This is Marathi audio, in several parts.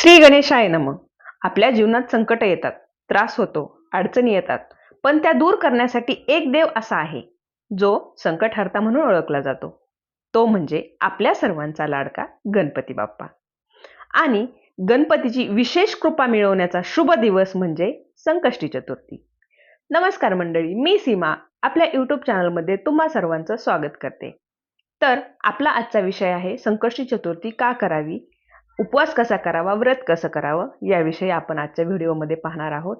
श्री गणेशाय नम. आपल्या जीवनात संकट येतात त्रास होतो अडचणी येतात पण त्या दूर करण्यासाठी एक देव असा आहे जो संकटहर्ता म्हणून ओळखला जातो. तो म्हणजे आपल्या सर्वांचा लाडका गणपती बाप्पा. आणि गणपतीची विशेष कृपा मिळवण्याचा शुभ दिवस म्हणजे संकष्टी चतुर्थी. नमस्कार मंडळी मी सीमा आपल्या यूट्यूब चॅनलमध्ये तुम्हा सर्वांचं स्वागत करते. तर आपला आजचा विषय आहे संकष्टी चतुर्थी का करावी? उपवास कसा करावा व्रत कसं करावं याविषयी आपण आजच्या व्हिडिओमध्ये पाहणार आहोत.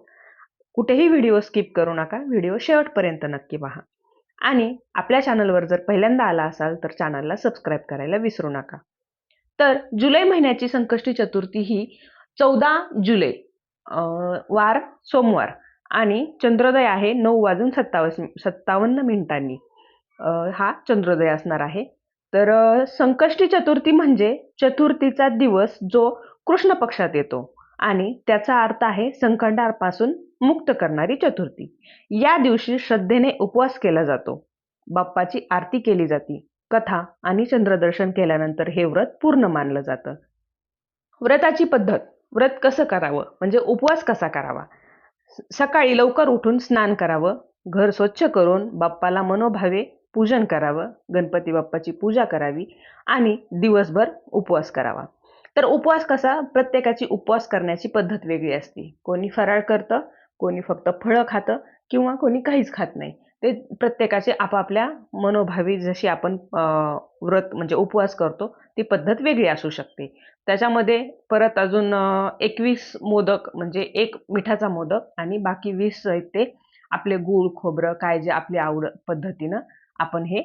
कुठेही व्हिडिओ स्किप करू नका व्हिडिओ शेवटपर्यंत नक्की पहा. आणि आपल्या चॅनलवर जर पहिल्यांदा आला असाल तर चॅनलला सबस्क्राईब करायला विसरू नका. तर जुलै महिन्याची संकष्टी चतुर्थी ही चौदा जुलै वार सोमवार आणि चंद्रोदय आहे नऊ वाजून सत्तावन्न सत्तावन्न मिनिटांनी. हा चंद्रोदय असणार आहे. तर संकष्टी चतुर्थी म्हणजे चतुर्थीचा दिवस जो कृष्ण पक्षात येतो आणि त्याचा अर्थ आहे संकटापासून मुक्त करणारी चतुर्थी. या दिवशी श्रद्धेने उपवास केला जातो. बाप्पाची आरती केली जाते. कथा आणि चंद्रदर्शन केल्यानंतर हे व्रत पूर्ण मानलं जातं. व्रताची पद्धत व्रत कसं करावं? म्हणजे उपवास कसा करावा? स- सकाळी लवकर उठून स्नान करावं घर स्वच्छ करून बाप्पाला मनोभावे पूजन करावं गणपती बाप्पाची पूजा करावी आणि दिवसभर उपवास करावा. तर उपवास कसा? प्रत्येकाची उपवास करण्याची पद्धत वेगळी असते. कोणी फराळ करतं कोणी फक्त फळं खातं किंवा कोणी काहीच खात नाही. ते प्रत्येकाचे आपापल्या मनोभावी जशी आपण व्रत म्हणजे उपवास करतो ती पद्धत वेगळी असू शकते. त्याच्यामध्ये परत अजून एकवीस मोदक म्हणजे एक मिठाचा मोदक आणि बाकी वीस आहेत ते आपले गूळ खोबरं काय जे आपली आवड पद्धतीनं आपण हे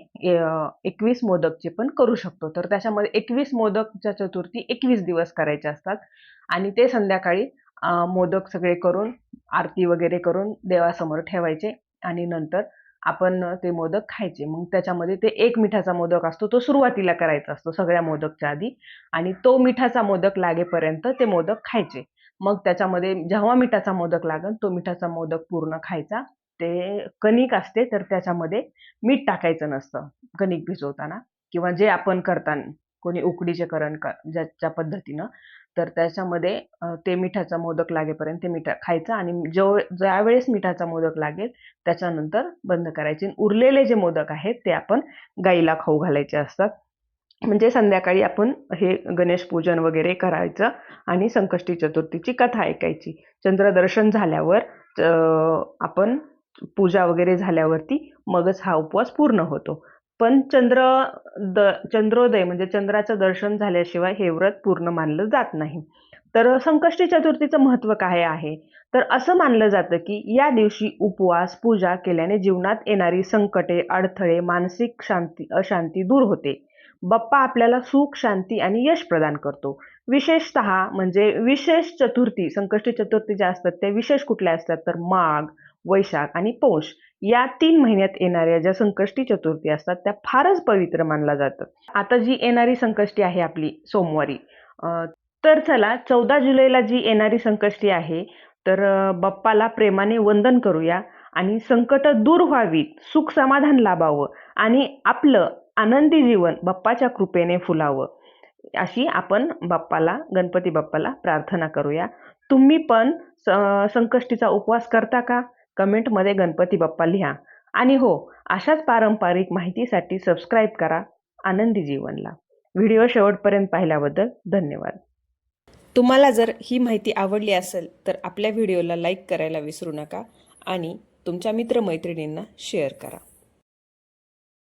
एकवीस मोदकचे पण करू शकतो. तर त्याच्यामध्ये एकवीस मोदकच्या चतुर्थी एकवीस दिवस करायचे असतात. आणि ते संध्याकाळी मोदक सगळे करून आरती वगैरे करून देवासमोर ठेवायचे. आणि नंतर आपण ते मोदक खायचे. मग त्याच्यामध्ये ते एक मिठाचा मोदक असतो तो सुरुवातीला करायचा असतो सगळ्या मोदकच्या आधी. आणि तो मिठाचा मोदक लागेपर्यंत ते मोदक खायचे. मग त्याच्यामध्ये जेव्हा मिठाचा मोदक लागेल तो मिठाचा मोदक पूर्ण खायचा. ते कणिक असते तर त्याच्यामध्ये मीठ टाकायचं नसतं. कणिक भिजवताना किंवा जे आपण करताना कोणी उकडीचे करण कर ज्याच्या पद्धतीनं तर त्याच्यामध्ये ते मिठाचा मोदक लागेपर्यंत ते मिठा खायचं आणि जो ज्यावेळेस मिठाचा मोदक लागेल त्याच्यानंतर बंद करायचे. उरलेले जे मोदक आहेत ते आपण गाईला खाऊ घालायचे असतात. म्हणजे संध्याकाळी आपण हे गणेश पूजन वगैरे करायचं आणि संकष्टी चतुर्थीची कथा ऐकायची. चंद्रदर्शन झाल्यावर आपण पूजा वगैरे झाल्यावरती मगच हा उपवास पूर्ण होतो. पण चंद्र द चंद्रोदय म्हणजे चंद्राचं दर्शन झाल्याशिवाय हे व्रत पूर्ण मानलं जात नाही. तर संकष्टी चतुर्थीचं महत्त्व काय आहे? तर असं मानलं जातं की या दिवशी उपवास पूजा केल्याने जीवनात येणारी संकटे अडथळे मानसिक शांती अशांती दूर होते. बाप्पा आपल्याला सुख शांती आणि यश प्रदान करतो. विशेषत म्हणजे विशेष चतुर्थी संकष्टी चतुर्थी ज्या असतात त्या विशेष कुठल्या असतात? तर माघ वैशाख आणि पौष या तीन महिन्यात येणाऱ्या ज्या संकष्टी चतुर्थी असतात त्या फारच पवित्र मानल्या जातात. आता जी येणारी संकष्टी आहे आपली सोमवारी तर चला चौदा जुलैला जी येणारी संकष्टी आहे तर बाप्पाला प्रेमाने वंदन करूया आणि संकट दूर व्हावीत सुख समाधान लाभावं आणि आपलं आनंदी जीवन बाप्पाच्या कृपेने फुलावं अशी आपण बाप्पाला गणपती बाप्पाला प्रार्थना करूया. तुम्ही पण स- संकष्टीचा उपवास करता का? कमेंटमध्ये गणपती बाप्पा लिहा. आणि हो अशाच पारंपरिक माहितीसाठी सबस्क्राईब करा. आनंदी जीवनला. व्हिडिओ शेवटपर्यंत पाहिल्याबद्दल धन्यवाद. तुम्हाला जर ही माहिती आवडली असेल तर आपल्या व्हिडिओला लाईक करायला विसरू नका आणि तुमच्या मित्रमैत्रिणींना शेअर करा.